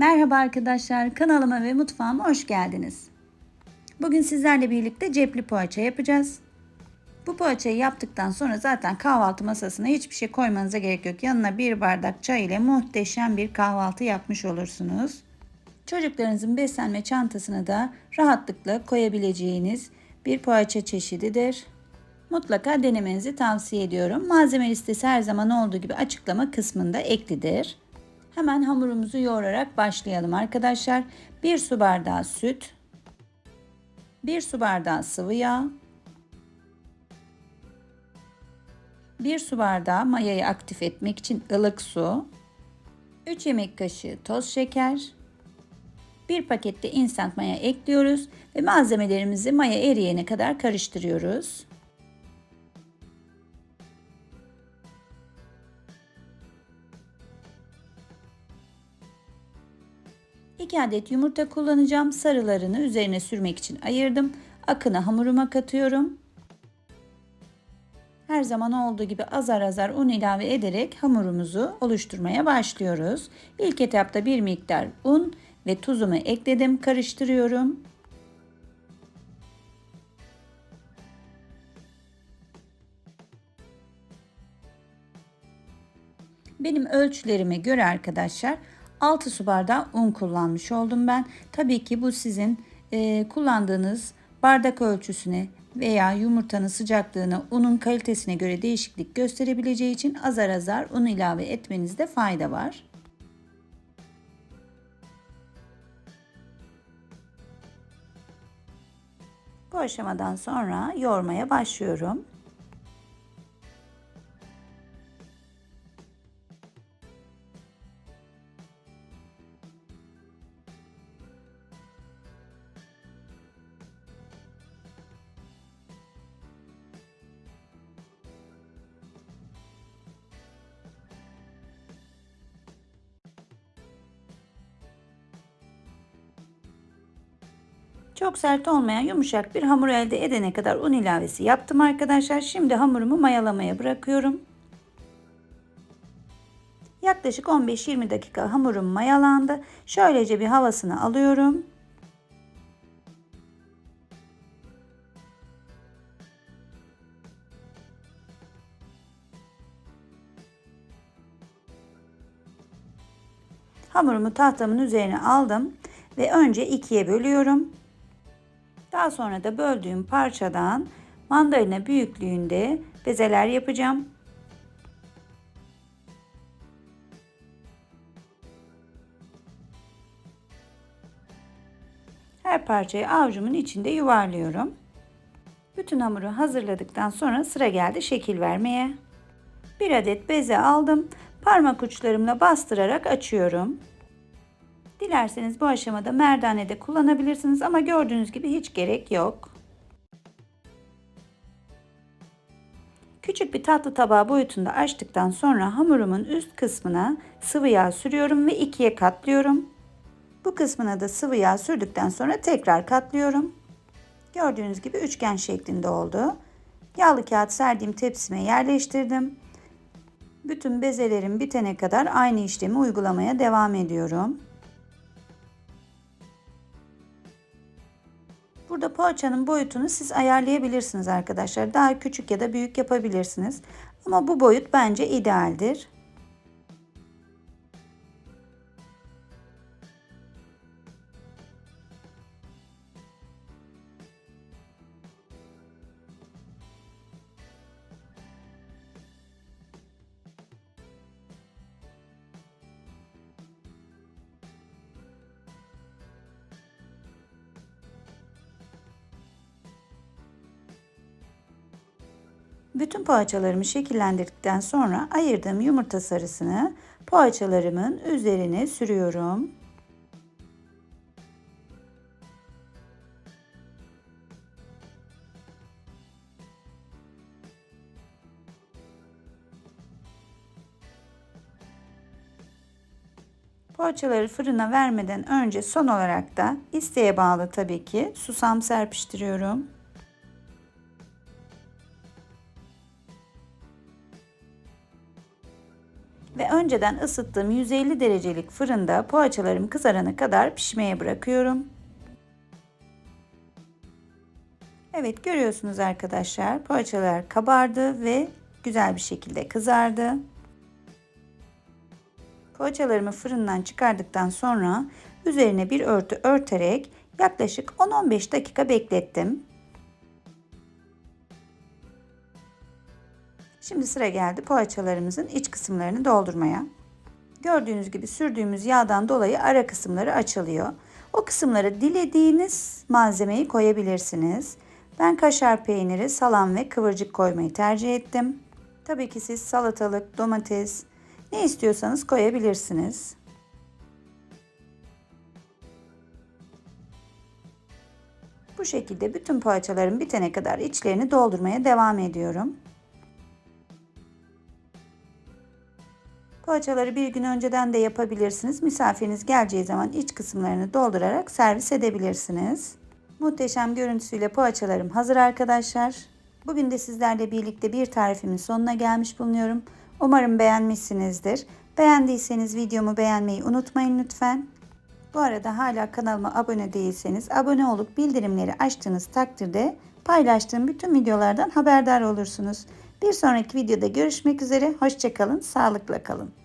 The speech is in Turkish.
Merhaba arkadaşlar, kanalıma ve mutfağıma hoş geldiniz. Bugün sizlerle birlikte cepli poğaça yapacağız. Bu poğaçayı yaptıktan sonra zaten kahvaltı masasına hiçbir şey koymanıza gerek yok. Yanına bir bardak çay ile muhteşem bir kahvaltı yapmış olursunuz. Çocuklarınızın beslenme çantasına da rahatlıkla koyabileceğiniz bir poğaça çeşididir. Mutlaka denemenizi tavsiye ediyorum. Malzeme listesi her zaman olduğu gibi açıklama kısmında eklidir. Hemen hamurumuzu yoğurarak başlayalım arkadaşlar. 1 su bardağı süt, 1 su bardağı sıvı yağ, 1 su bardağı mayayı aktif etmek için ılık su, 3 yemek kaşığı toz şeker, 1 pakette instant maya ekliyoruz ve malzemelerimizi maya eriyene kadar karıştırıyoruz. 2 adet yumurta kullanacağım. Sarılarını üzerine sürmek için ayırdım. Akını hamuruma katıyorum. Her zaman olduğu gibi azar azar un ilave ederek hamurumuzu oluşturmaya başlıyoruz. İlk etapta bir miktar un ve tuzumu ekledim. Karıştırıyorum. Benim ölçülerime göre arkadaşlar 6 su bardağı un kullanmış oldum ben. Tabii ki bu sizin e, kullandığınız bardak ölçüsüne veya yumurtanın sıcaklığına, unun kalitesine göre değişiklik gösterebileceği için azar azar un ilave etmenizde fayda var. Bu aşamadan sonra yoğurmaya başlıyorum. Çok sert olmayan yumuşak bir hamur elde edene kadar un ilavesi yaptım arkadaşlar. Şimdi hamurumu mayalamaya bırakıyorum. Yaklaşık 15-20 dakika hamurum mayalandı. Şöylece bir havasını alıyorum. Hamurumu tahtamın üzerine aldım ve önce ikiye bölüyorum. Daha sonra da böldüğüm parçadan mandalina büyüklüğünde bezeler yapacağım. Her parçayı avucumun içinde yuvarlıyorum. Bütün hamuru hazırladıktan sonra sıra geldi şekil vermeye. Bir adet beze aldım. Parmak uçlarımla bastırarak açıyorum. Dilerseniz bu aşamada merdane de kullanabilirsiniz ama gördüğünüz gibi hiç gerek yok. Küçük bir tatlı tabağı boyutunda açtıktan sonra hamurumun üst kısmına sıvı yağ sürüyorum ve ikiye katlıyorum. Bu kısmına da sıvı yağ sürdükten sonra tekrar katlıyorum. Gördüğünüz gibi üçgen şeklinde oldu. Yağlı kağıt serdiğim tepsime yerleştirdim. Bütün bezelerim bitene kadar aynı işlemi uygulamaya devam ediyorum. Burada poğaçanın boyutunu siz ayarlayabilirsiniz arkadaşlar. Daha küçük ya da büyük yapabilirsiniz. Ama bu boyut bence idealdir. Bütün poğaçalarımı şekillendirdikten sonra ayırdığım yumurta sarısını poğaçalarımın üzerine sürüyorum. Poğaçaları fırına vermeden önce son olarak da isteğe bağlı tabii ki susam serpiştiriyorum. Ve önceden ısıttığım 150 derecelik fırında poğaçalarım kızarana kadar pişmeye bırakıyorum. Evet görüyorsunuz arkadaşlar poğaçalar kabardı ve güzel bir şekilde kızardı. Poğaçalarımı fırından çıkardıktan sonra üzerine bir örtü örterek yaklaşık 10-15 dakika beklettim. Şimdi sıra geldi poğaçalarımızın iç kısımlarını doldurmaya. Gördüğünüz gibi sürdüğümüz yağdan dolayı ara kısımları açılıyor. O kısımlara dilediğiniz malzemeyi koyabilirsiniz. Ben kaşar peyniri, salam ve kıvırcık koymayı tercih ettim. Tabii ki siz salatalık, domates ne istiyorsanız koyabilirsiniz. Bu şekilde bütün poğaçalarım bitene kadar içlerini doldurmaya devam ediyorum. Poğaçaları bir gün önceden de yapabilirsiniz. Misafiriniz geleceği zaman iç kısımlarını doldurarak servis edebilirsiniz. Muhteşem görüntüsüyle poğaçalarım hazır arkadaşlar. Bugün de sizlerle birlikte bir tarifimin sonuna gelmiş bulunuyorum. Umarım beğenmişsinizdir. Beğendiyseniz videomu beğenmeyi unutmayın lütfen. Bu arada hala kanalıma abone değilseniz abone olup bildirimleri açtığınız takdirde paylaştığım bütün videolardan haberdar olursunuz. Bir sonraki videoda görüşmek üzere. Hoşçakalın, sağlıkla kalın.